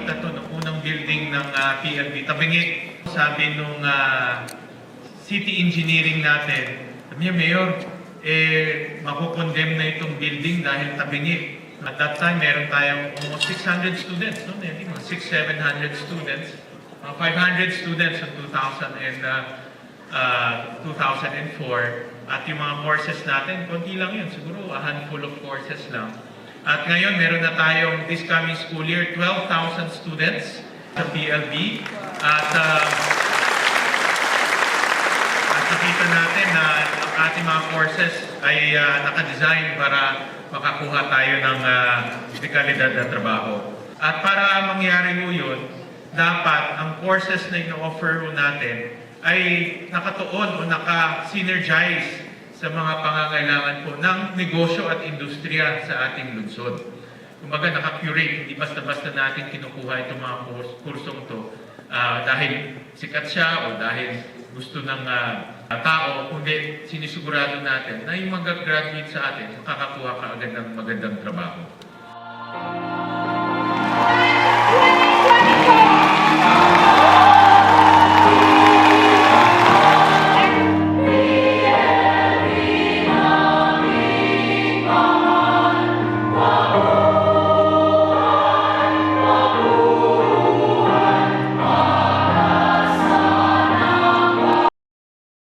nakita to ng unang building ng ah, uh, PLB Tabingi. Sabi nung uh, city engineering natin, sabi niya, Mayor, eh, makukondemn na itong building dahil tabingi. At that time, meron tayong almost 600 students, no? Maybe mga 600, 700 students, mga 500 students in 2000 and, uh, uh, 2004. At yung mga courses natin, konti lang yun, siguro a handful of courses lang. At ngayon, meron na tayong this coming school year, 12,000 students sa PLB. At uh, at nakita natin na ang ating mga courses ay uh, nakadesign para makakuha tayo ng uh, dekalidad na trabaho. At para mangyari mo yun, dapat ang courses na ino-offer natin ay nakatuon o naka-synergize sa mga pangangailangan po ng negosyo at industriya sa ating lungsod. Kumbaga naka-curate, hindi basta-basta natin kinukuha itong mga kurs- kursong to ah, dahil sikat siya o dahil gusto ng ah, tao, kundi sinisigurado natin na yung mag-graduate sa atin, makakakuha ka agad ng magandang trabaho.